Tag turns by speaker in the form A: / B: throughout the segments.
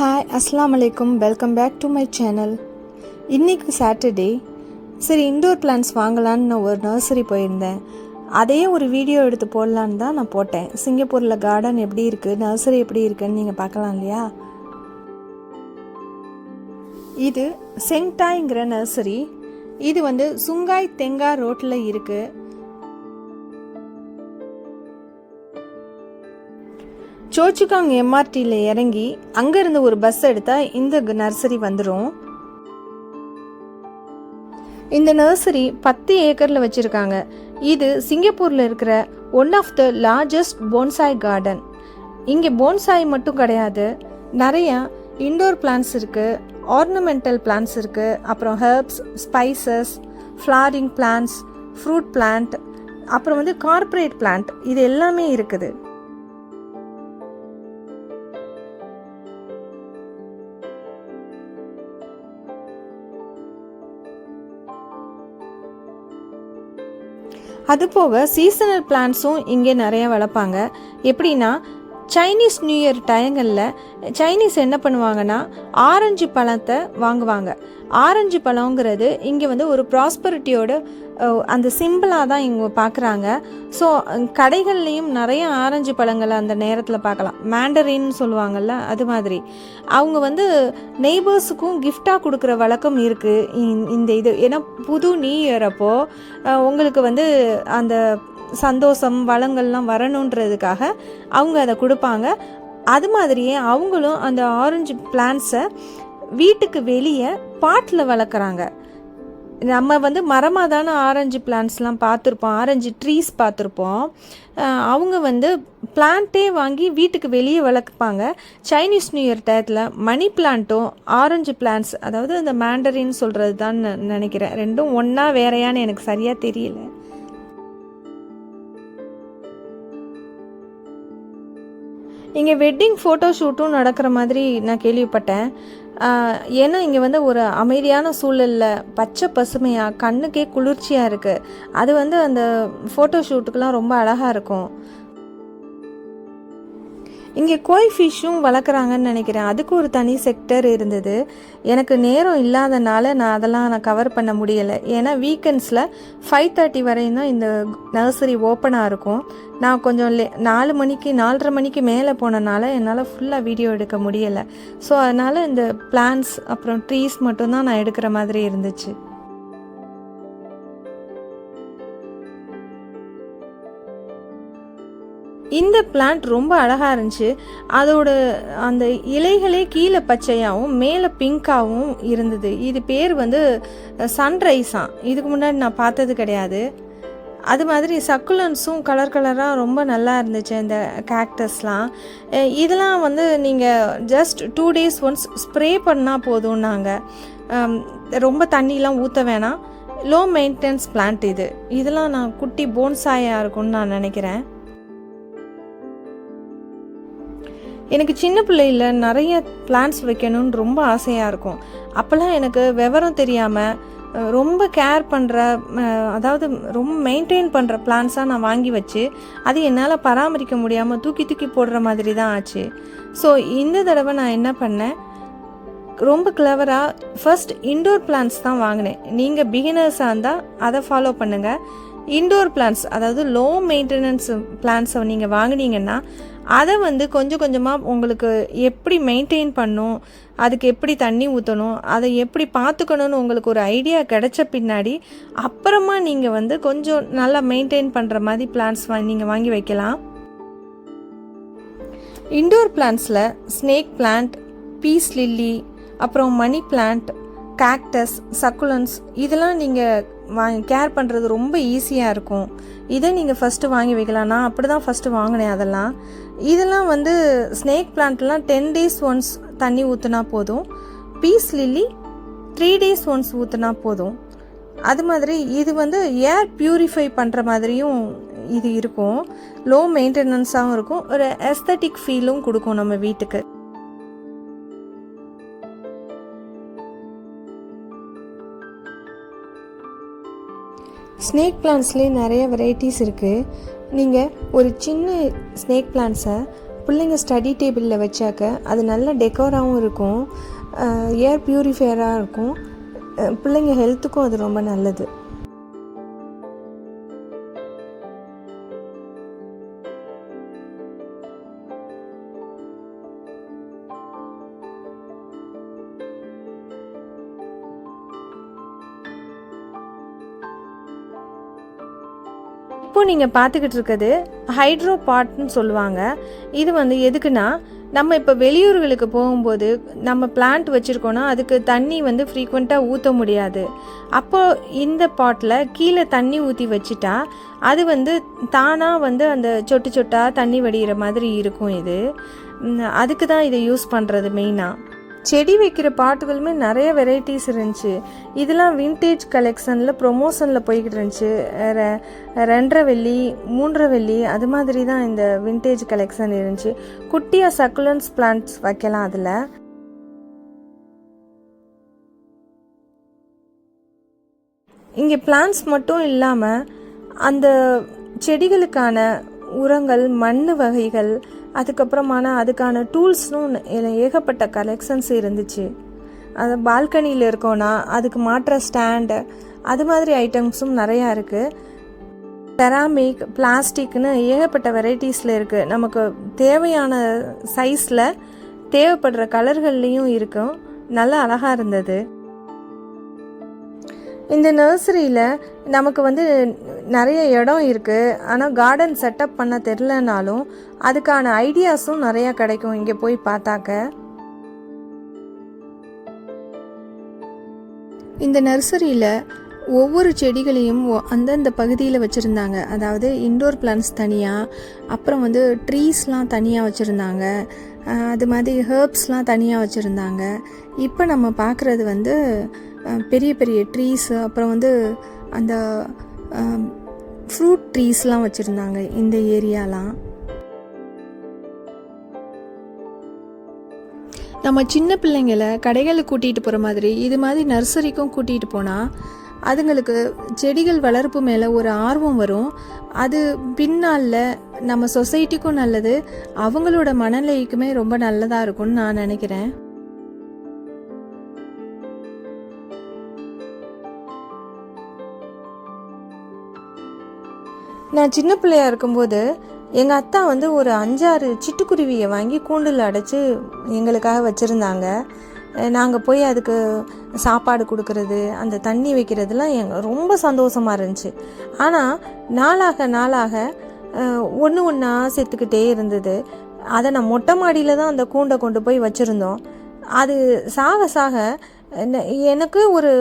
A: Hi அஸ்லாம் அலைக்கும் welcome back to my channel இன்னைக்கு சாட்டர்டே சரி இண்டோர் பிளான்ஸ் வாங்கலான்னு நான் ஒரு நர்சரி போயிருந்தேன். அதையே ஒரு வீடியோ எடுத்து போடலான்னு தான் நான் போட்டேன். சிங்கப்பூரில் கார்டன் எப்படி இருக்குது நர்சரி எப்படி இருக்குன்னு நீங்கள் பார்க்கலாம் இல்லையா? இது செங்டாய்ங்கிற நர்சரி இது வந்து சுங்காய் தெங்கா ரோட்டில் இருக்குது சோச்சுகாங் எம்ஆர்டியில் இறங்கி அங்கேருந்து ஒரு பஸ் எடுத்தால் இந்த நர்சரி வந்துடும் இந்த நர்சரி பத்து ஏக்கரில் வச்சுருக்காங்க. இது சிங்கப்பூரில் இருக்கிற one of the largest bonsai garden இங்கே போன்சாய் மட்டும் கிடையாது. நிறையா இண்டோர் பிளான்ஸ் இருக்குது ஆர்னமெண்டல் பிளான்ஸ் இருக்குது அப்புறம் herbs spices flowering plants fruit plant அப்புறம் வந்து கார்ப்பரேட் பிளான்ட் இது எல்லாமே இருக்குது. அது போக சீசனல் பிளான்ஸும் இங்கே நிறைய வளர்ப்பாங்க. எப்படின்னா சைனீஸ் நியூ இயர் டயங்களில் சைனீஸ் என்ன பண்ணுவாங்கன்னா ஆரஞ்சு பழத்தை வாங்குவாங்க. ஆரஞ்சு பழங்கிறது இங்கே வந்து ஒரு ப்ராஸ்பரிட்டியோட அந்த சிம்பிளாக தான் இங்கே பார்க்குறாங்க ஸோ கடைகள்லேயும் நிறைய ஆரஞ்சு பழங்களை அந்த நேரத்தில் பார்க்கலாம். மேண்டரின்னு சொல்லுவாங்கள்ல அது மாதிரி. அவங்க வந்து நெய்பர்ஸுக்கும் கிஃப்டாக கொடுக்குற வழக்கம் இருக்குது இந்த இது. ஏன்னா புது நியூ இயர் அப்போது உங்களுக்கு வந்து அந்த சந்தோஷம் வளங்கள்லாம் வரணுன்றதுக்காக அவங்க அதை கொடுப்பாங்க. அது மாதிரியே அவங்களும் அந்த ஆரஞ்சு பிளான்ஸை வீட்டுக்கு வெளியே பாட்டில் வளர்க்குறாங்க. நம்ம வந்து மரமாக தானே ஆரஞ்சு பிளான்ட்ஸ்லாம் பார்த்துருப்போம் ஆரஞ்சு ட்ரீஸ் பார்த்துருப்போம். அவங்க வந்து பிளான்ட்டே வாங்கி வீட்டுக்கு வெளியே வளர்ப்பாங்க. சைனீஸ் நியூ இயர் டயத்தில் மணி பிளான்ட்டும் ஆரஞ்சு பிளான்ட்ஸ் அதாவது அந்த மேண்டரின்னு சொல்கிறது தான் நினைக்கிறேன். ரெண்டும் ஒன்றா வேறையான்னு எனக்கு சரியாக தெரியல. இங்கே வெட்டிங் ஃபோட்டோ ஷூட்டும் நடக்கிற மாதிரி நான் கேள்விப்பட்டேன். ஏன்னா இங்கே வந்து ஒரு அமைதியான சூழலில் பச்சை பசுமையாக கண்ணுக்கே குளிர்ச்சியாக இருக்குது அது வந்து அந்த ஃபோட்டோ ஷூட்டுக்கெலாம் ரொம்ப அழகாக இருக்கும். இங்கே கோய் ஃபிஷ்ஷும் வளர்க்குறாங்கன்னு நினைக்கிறேன். அதுக்கு ஒரு தனி செக்டர் இருந்தது. எனக்கு நேரம் இல்லாதனால நான் அதெல்லாம் நான் கவர் பண்ண முடியலை. ஏன்னா வீக்கெண்ட்ஸில் ஃபைவ் தேர்ட்டி வரையும் தான் இந்த நர்சரி ஓப்பனாக இருக்கும். நான் கொஞ்சம் லே நாலு மணிக்கு நாலரை மணிக்கு மேலே போனனால என்னால் ஃபுல்லாக வீடியோ எடுக்க முடியலை. ஸோ அதனால் இந்த பிளான்ஸ் அப்புறம் ட்ரீஸ் மட்டும்தான் நான் எடுக்கிற மாதிரி இருந்துச்சு. இந்த பிளான்ட் ரொம்ப அழகாக இருந்துச்சு. அதோட அந்த இலைகளே கீழே பச்சையாகவும் மேலே பிங்காகவும் இருந்தது. இது பேர் வந்து சன்ரைஸாம் இதுக்கு முன்னாடி நான் பார்த்தது கிடையாது. அது மாதிரி சக்குலன்ஸும் கலர் கலராக ரொம்ப நல்லா இருந்துச்சு இந்த கேக்டஸ்லாம் இதெல்லாம் வந்து நீங்கள் just two days once spray பண்ணால் போதும்னாங்க ரொம்ப தண்ணிலாம் ஊற்ற வேணாம். லோ மெயின்டெனன்ஸ் பிளான்ட் இது. இதெல்லாம் நான் குட்டி போன்சாயாக இருக்கும்னு நான் நினைக்கிறேன். எனக்கு சின்ன பிள்ளையில் நிறைய பிளான்ஸ் வைக்கணும்னு ரொம்ப ஆசையாக இருக்கும். அப்போல்லாம் எனக்கு விவரம் தெரியாமல் ரொம்ப கேர் பண்ணுற அதாவது ரொம்ப மெயின்டைன் பண்ணுற பிளான்ஸாக நான் வாங்கி வச்சு அது என்னால் பராமரிக்க முடியாமல் தூக்கி தூக்கி போடுற மாதிரி தான் ஆச்சு. ஸோ இந்த தடவை நான் என்ன பண்ணேன்? ரொம்ப கிளவராக ஃபர்ஸ்ட் இண்டோர் பிளான்ஸ் தான் வாங்கினேன். நீங்கள் பிகினர்ஸாக இருந்தால் அதை ஃபாலோ பண்ணுங்கள் இண்டோர் பிளான்ஸ் அதாவது லோ மெயின்டெனன்ஸ் பிளான்ஸை நீங்கள் வாங்கினீங்கன்னா அதை வந்து கொஞ்சம் கொஞ்சமாக உங்களுக்கு எப்படி மெயின்டைன் பண்ணும் அதுக்கு எப்படி தண்ணி ஊற்றணும் அதை எப்படி பார்த்துக்கணும்னு உங்களுக்கு ஒரு ஐடியா கிடைச்ச பின்னாடி அப்புறமா நீங்கள் வந்து கொஞ்சம் நல்லா மெயின்டைன் பண்ணுற மாதிரி பிளான்ஸ் வா நீங்கள் வாங்கி வைக்கலாம். இண்டோர் பிளான்ஸில் ஸ்னேக் பிளான்ட் பீஸ் லில்லி அப்புறம் மணி பிளான்ட் கேக்டஸ் சக்குலன்ஸ் இதெல்லாம் நீங்கள் வா கேர் பண்ணுறது ரொம்ப ஈஸியாக இருக்கும். இதை நீங்கள் ஃபஸ்ட்டு வாங்கி வைக்கலாம். நான் அப்படி தான் ஃபஸ்ட்டு வாங்கினேன் அதெல்லாம். இதெல்லாம் வந்து ஸ்னேக் பிளான்ட்லாம் டென் டேஸ் ஒன்ஸ் தண்ணி ஊற்றுனா போதும். Peace lily three days once ஊற்றுனா போதும். அது மாதிரி இது வந்து ஏர் பியூரிஃபை பண்ணுற மாதிரியும் இது இருக்கும். லோ மெயின்டெனன்ஸாகவும் இருக்கும். ஒரு எஸ்தட்டிக் ஃபீலும் கொடுக்கும் நம்ம வீட்டுக்கு. ஸ்னேக் பிளான்ட்ஸ்லேயே நிறைய வெரைட்டிஸ் இருக்குது நீங்கள் ஒரு சின்ன ஸ்னேக் பிளான்ஸை பிள்ளைங்க ஸ்டடி டேபிளில் வச்சாக்க அது நல்ல டெக்கோராகவும் இருக்கும் ஏர் ப்யூரிஃபையராக இருக்கும். பிள்ளைங்க ஹெல்த்துக்கும் அது ரொம்ப நல்லது. இப்போ நீங்கள் பார்த்துக்கிட்டு இருக்கிறது ஹைட்ரோ பாட்னு சொல்லுவாங்க. இது வந்து எதுக்குன்னா நம்ம இப்போ வெளியூர்களுக்கு போகும்போது நம்ம பிளான்ட் வச்சுருக்கோன்னா அதுக்கு தண்ணி வந்து ஃப்ரீக்வெண்ட்டாக ஊற்ற முடியாது. அப்போது இந்த பாட்டில் கீழே தண்ணி ஊற்றி வச்சுட்டா அது வந்து தானாக வந்து அந்த சொட்டு சொட்டாக தண்ணி வடிகிற மாதிரி இருக்கும் இது. அதுக்கு தான் இதை யூஸ் பண்ணுறது மெயினாக செடி வைக்கிற பாட்டுகளுமே நிறைய வெரைட்டிஸ் இருந்துச்சு. இதெல்லாம் வின்டேஜ் கலெக்ஷனில் ப்ரொமோஷனில் போய்கிட்டு இருந்துச்சு. ரெண்டரை வெள்ளி மூன்றரை வெள்ளி அது மாதிரி தான் இந்த வின்டேஜ் கலெக்ஷன் இருந்துச்சு. குட்டியாக சக்குலன்ஸ் பிளான்ட்ஸ் வைக்கலாம் அதில். இங்கே பிளான்ஸ் மட்டும் இல்லாமல் அந்த செடிகளுக்கான உரங்கள் மண் வகைகள் அதுக்கப்புறமான அதுக்கான டூல்ஸ்னும் ஏகப்பட்ட கலெக்ஷன்ஸ் இருந்துச்சு. அது பால்கனியில் இருக்கோன்னா அதுக்கு மாற்ற ஸ்டாண்டு அது மாதிரி ஐட்டம்ஸும் நிறையா இருக்குது செராமிக் பிளாஸ்டிக்னு ஏகப்பட்ட வெரைட்டிஸில் இருக்குது நமக்கு தேவையான சைஸில் தேவைப்படுற கலர்கள்லேயும் இருக்கும். நல்லா அழகாக இருந்தது. இந்த நர்சரியில் நமக்கு வந்து நிறைய இடம் இருக்குது ஆனால் கார்டன் செட்டப் பண்ண தெரிலனாலும் அதுக்கான ஐடியாஸும் நிறையா கிடைக்கும் இங்கே போய் பார்த்தாக்க. இந்த நர்சரியில் ஒவ்வொரு செடிகளையும் ஒ- அந்தந்த பகுதியில் வச்சுருந்தாங்க. அதாவது இண்டோர் பிளான்ஸ் தனியாக அப்புறம் வந்து ட்ரீஸ்லாம் தனியாக வச்சுருந்தாங்க. அது மாதிரி ஹெர்ப்ஸ்லாம் தனியாக வச்சுருந்தாங்க. இப்போ நம்ம பார்க்குறது வந்து பெரிய பெரிய ட்ரீஸ் அப்புறம் வந்து அந்த ஃப்ரூட் ட்ரீஸ்லாம் வச்சுருந்தாங்க இந்த ஏரியாலாம் நம்ம சின்ன பிள்ளைங்களை கடைகளுக்கு கூட்டிகிட்டு போகிற மாதிரி இது மாதிரி நர்சரிக்கும் கூட்டிகிட்டு போனால் அதுங்களுக்கு செடிகள் வளர்ப்பு மேலே ஒரு ஆர்வம் வரும். அது பின்னால் நம்ம சொசைட்டிக்கும் நல்லது அவங்களோட மனநிலைக்குமே ரொம்ப நல்லதாக இருக்கும்னு நான் நினைக்கிறேன். நான் சின்ன பிள்ளையா இருக்கும்போது எங்கள் அத்தா வந்து ஒரு அஞ்சாறு சிட்டுக்குருவியை வாங்கி கூண்டில் அடைச்சி எங்களுக்காக வச்சுருந்தாங்க. நாங்கள் போய் அதுக்கு சாப்பாடு கொடுக்கறது அந்த தண்ணி வைக்கிறதுலாம் எங்க ரொம்ப சந்தோஷமாக இருந்துச்சு. ஆனால் நாளாக நாளாக ஒன்று ஒன்றா செத்துக்கிட்டே இருந்தது. அதை நான் மொட்டை மாடியில் தான் அந்த கூண்டை கொண்டு போய் வச்சுருந்தோம். அது சாக சாக எனக்கு ஒரு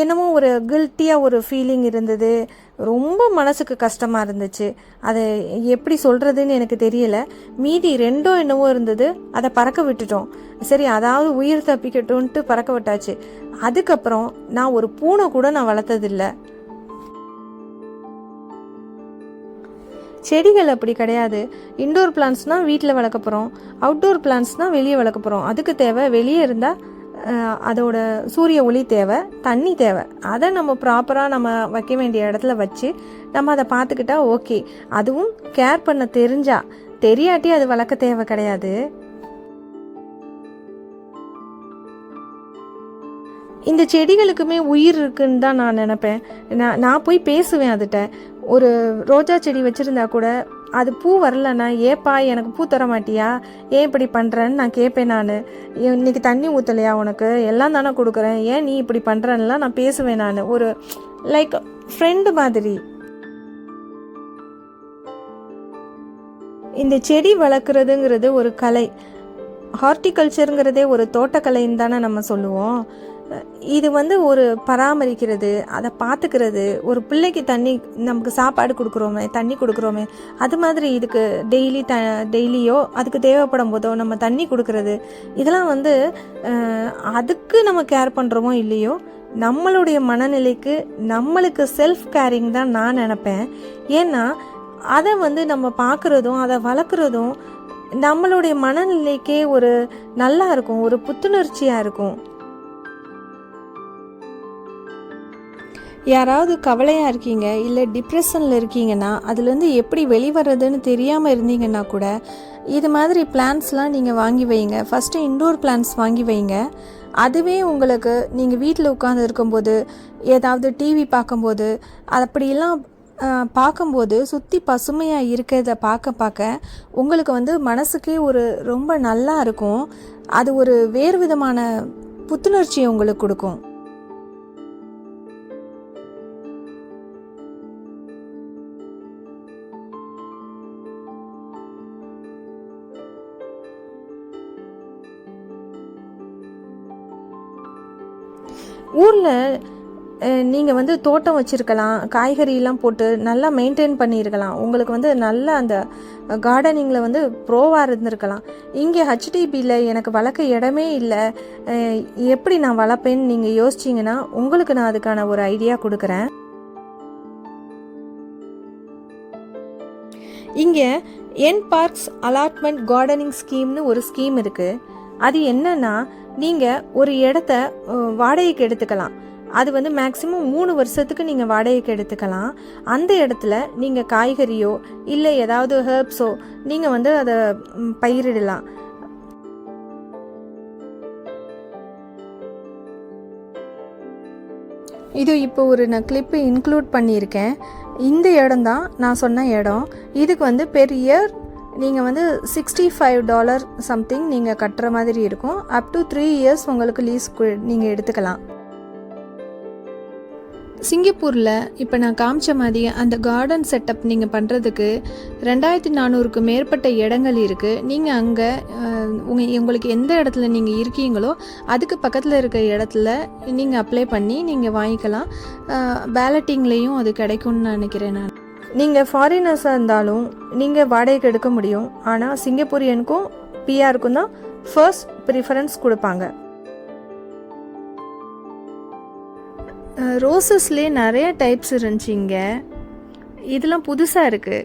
A: என்னமோ ஒரு கில்ட்டியாக ஒரு ஃபீலிங் இருந்தது. ரொம்ப மனசுக்கு கஷ்டமாக இருந்துச்சு. அதை எப்படி சொல்கிறதுன்னு எனக்கு தெரியல. மீதி ரெண்டோ என்னவோ இருந்தது. அதை பறக்க விட்டுட்டோம். சரி அதாவது உயிர் தப்பிக்கட்டும்ன்ட்டு பறக்க விட்டாச்சு. அதுக்கப்புறம் நான் ஒரு பூனை கூட நான் வளர்த்ததில்ல. செடிகள் அப்படி கிடையாது. இன்டோர் பிளான்ஸ்னால் வீட்டில் வளர்க்க போகிறோம் அவுட்டோர் பிளான்ஸ்னால் வெளியே வளர்க்க போகிறோம் அதுக்கு தேவை வெளியே இருந்தால் அதோட சூரிய ஒளி தேவை தண்ணி தேவை. அதை நம்ம ப்ராப்பராக நம்ம வைக்க வேண்டிய இடத்துல வச்சு நம்ம அதை பார்த்துக்கிட்டா ஓகே அதுவும் கேர் பண்ண தெரிஞ்சா தெரியாட்டி அது வளர்க்க தேவை கிடையாது. இந்த செடிகளுக்குமே உயிர் இருக்குன்னு தான் நான் நினப்பேன். நான் நான் போய் பேசுவேன் அதுகிட்ட ஒரு ரோஜா செடி வச்சுருந்தா கூட அது பூ வரலன்னா ஏப்பா எனக்கு பூ தர மாட்டியா ஏன் இப்படி பண்ணுறேன்னு நான் கேட்பேன் நான். இன்னைக்கு தண்ணி ஊற்றலையா உனக்கு? எல்லாம் தானே கொடுக்குறேன். ஏன் நீ இப்படி பண்ணுறேன்னுலாம் நான் பேசுவேன் நான். ஒரு லைக் ஃப்ரெண்டு மாதிரி. இந்த செடி வளர்க்குறதுங்கிறது ஒரு கலை. ஹார்டிகல்ச்சருங்கிறதே ஒரு தோட்டக்கலைன்னு தானே நம்ம சொல்லுவோம். இது வந்து ஒரு பராமரிக்கிறது அதை பார்த்துக்கிறது ஒரு பிள்ளைக்கு தண்ணி நமக்கு சாப்பாடு கொடுக்குறோமே தண்ணி கொடுக்குறோமே அது மாதிரி இதுக்கு டெய்லி த டெய்லியோ அதுக்கு தேவைப்படும் போதோ நம்ம தண்ணி கொடுக்கறது இதெல்லாம் வந்து அதுக்கு நம்ம கேர் பண்ணுறோமோ இல்லையோ நம்மளுடைய மனநிலைக்கு நம்மளுக்கு செல்ஃப் கேரிங் தான் நான் நினப்பேன். ஏன்னா அதை வந்து நம்ம பார்க்குறதும் அதை வளர்க்குறதும் நம்மளுடைய மனநிலைக்கே ஒரு நல்லா இருக்கும் ஒரு புத்துணர்ச்சியாக இருக்கும். யாராவது கவலையாக இருக்கீங்க இல்லை டிப்ரெஷனில் இருக்கீங்கன்னா அதுலேருந்து எப்படி வெளிவரதுன்னு தெரியாமல் இருந்தீங்கன்னா கூட இது மாதிரி பிளான்ஸ்லாம் நீங்கள் வாங்கி வைங்க. ஃபஸ்ட்டு இன்டோர் பிளான்ஸ் வாங்கி வைங்க. அதுவே உங்களுக்கு நீங்கள் வீட்டில் உட்காந்து இருக்கும்போது ஏதாவது டிவி பார்க்கும்போது அப்படிலாம் பார்க்கும்போது சுற்றி பசுமையாக இருக்கிறத பார்க்க பார்க்க உங்களுக்கு வந்து மனசுக்கே ஒரு ரொம்ப நல்லா இருக்கும். அது ஒரு வேறு விதமான புத்துணர்ச்சியை உங்களுக்கு கொடுக்கும். ஊரில் நீங்கள் வந்து தோட்டம் வச்சுருக்கலாம் காய்கறியெல்லாம் போட்டு நல்லா மெயின்டைன் பண்ணியிருக்கலாம். உங்களுக்கு வந்து நல்ல அந்த கார்டனிங்கில் வந்து ப்ரோவாக இருந்திருக்கலாம். இங்கே ஹச்டிபியில் எனக்கு வளர்க்க இடமே இல்லை. எப்படி நான் வளர்ப்பேன்னு நீங்கள் யோசிச்சிங்கன்னா உங்களுக்கு நான் அதுக்கான ஒரு ஐடியா கொடுக்குறேன். இங்கே என் பார்க்ஸ் அலாட்மெண்ட் கார்டனிங் ஸ்கீம்னு ஒரு ஸ்கீம் இருக்குது அது என்னன்னா நீங்கள் ஒரு இடத்த வாடகைக்கு எடுத்துக்கலாம். அது வந்து மேக்ஸிமம் மூணு வருஷத்துக்கு நீங்கள் வாடகைக்கு எடுத்துக்கலாம். அந்த இடத்துல நீங்கள் காய்கறியோ இல்லை ஏதாவது ஹெர்ப்ஸோ நீங்கள் வந்து அதை பயிரிடலாம். இது இப்போ ஒரு நான் கிளிப்பு இன்க்ளூட் பண்ணியிருக்கேன். இந்த இடம் தான் நான் சொன்ன இடம். இதுக்கு வந்து பெர் இயர் நீங்கள் வந்து சிக்ஸ்டி ஃபைவ் டாலர் சம்திங் நீங்கள் கட்டுற மாதிரி இருக்கும். அப் டு த்ரீ இயர்ஸ் உங்களுக்கு லீஸ் நீங்கள் எடுத்துக்கலாம். சிங்கப்பூரில் இப்போ நான் காமிச்ச மாதிரி அந்த கார்டன் செட்டப் நீங்கள் பண்ணுறதுக்கு ரெண்டாயிரத்தி நானூறுக்கு மேற்பட்ட இடங்கள் இருக்குது நீங்கள் அங்கே உங்கள் உங்களுக்கு எந்த இடத்துல நீங்கள் இருக்கீங்களோ அதுக்கு பக்கத்தில் இருக்க இடத்துல நீங்கள் அப்ளை பண்ணி நீங்கள் வாங்கிக்கலாம். பேலட்டிங்லேயும் அது கிடைக்கும்னு நினைக்கிறேன் நான். நீங்கள் ஃபாரினர்ஸாக இருந்தாலும் நீங்கள் வாடகைக்கு எடுக்க முடியும். ஆனால் சிங்கப்பூரியனுக்கும் பிஆருக்கும் தான் ஃபர்ஸ்ட் ப்ரிஃபரன்ஸ் கொடுப்பாங்க. ரோசஸ்லேயே நிறைய டைப்ஸ் இருந்துச்சு இங்கே. இதெல்லாம் புதுசாக இருக்குது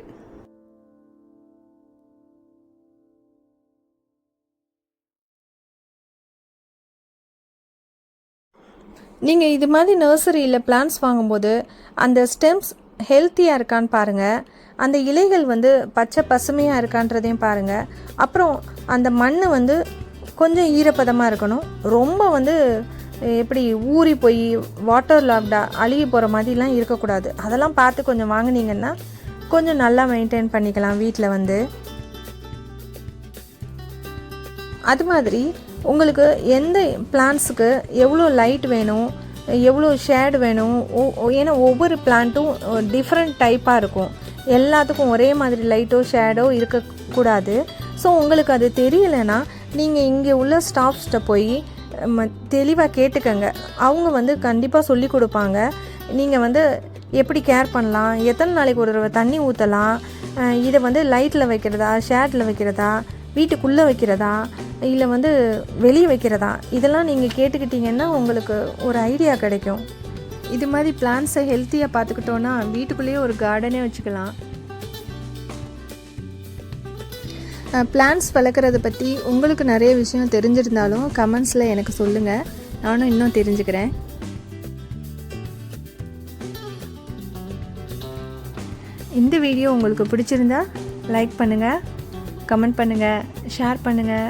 A: நீங்கள் இது மாதிரி நர்சரியில் பிளான்ஸ் வாங்கும்போது அந்த ஸ்டெம்ஸ் ஹெல்த்தியாக இருக்கான்னு பாருங்கள் அந்த இலைகள் வந்து பச்சை பசுமையாக இருக்கான்றதையும் பாருங்கள் அப்புறம் அந்த மண் வந்து கொஞ்சம் ஈரப்பதமாக இருக்கணும். ரொம்ப வந்து எப்படி ஊறி போய் வாட்டர் லாக்டாக அழுகி போகிற மாதிரிலாம் இருக்கக்கூடாது. அதெல்லாம் பார்த்து கொஞ்சம் வாங்குனீங்கன்னா கொஞ்சம் நல்லா மெயின்டைன் பண்ணிக்கலாம் வீட்டில் வந்து. அது மாதிரி உங்களுக்கு எந்த பிளான்ஸுக்கு எவ்வளோ லைட் வேணும்? எவ்வளோ ஷேடு வேணும்? ஒ- ஏன்னா ஒவ்வொரு பிளான்ட்டும் டிஃப்ரெண்ட் டைப்பாக இருக்கும். எல்லாத்துக்கும் ஒரே மாதிரி லைட்டோ ஷேடோ இருக்கக்கூடாது. ஸோ உங்களுக்கு அது தெரியலைன்னா நீங்கள் இங்கே உள்ள ஸ்டாஃப்ஸ்கிட்ட போய் தெளிவாக கேட்டுக்கங்க. அவங்க வந்து கண்டிப்பாக சொல்லி கொடுப்பாங்க. நீங்கள் வந்து எப்படி கேர் பண்ணலாம்? எத்தனை நாளைக்கு ஒரு தடவை தண்ணி ஊற்றலாம் இதை வந்து லைட்டில் வைக்கிறதா? ஷேடில் வைக்கிறதா? வீட்டுக்குள்ளே வைக்கிறதா? இல்லை வந்து வெளியே வைக்கிறதா? இதெல்லாம் நீங்கள் கேட்டுக்கிட்டிங்கன்னா உங்களுக்கு ஒரு ஐடியா கிடைக்கும். இது மாதிரி பிளான்ஸை ஹெல்த்தியாக பார்த்துக்கிட்டோன்னா வீட்டுக்குள்ளேயே ஒரு கார்டனே வச்சுக்கலாம். பிளான்ஸ் வளர்க்குறத பற்றி உங்களுக்கு நிறைய விஷயம் தெரிஞ்சிருந்தாலும் கமெண்ட்ஸில் எனக்கு சொல்லுங்கள் நானும் இன்னும் தெரிஞ்சுக்கிறேன். இந்த வீடியோ உங்களுக்கு பிடிச்சிருந்தா லைக் பண்ணுங்கள் கமெண்ட் பண்ணுங்கள் ஷேர் பண்ணுங்கள்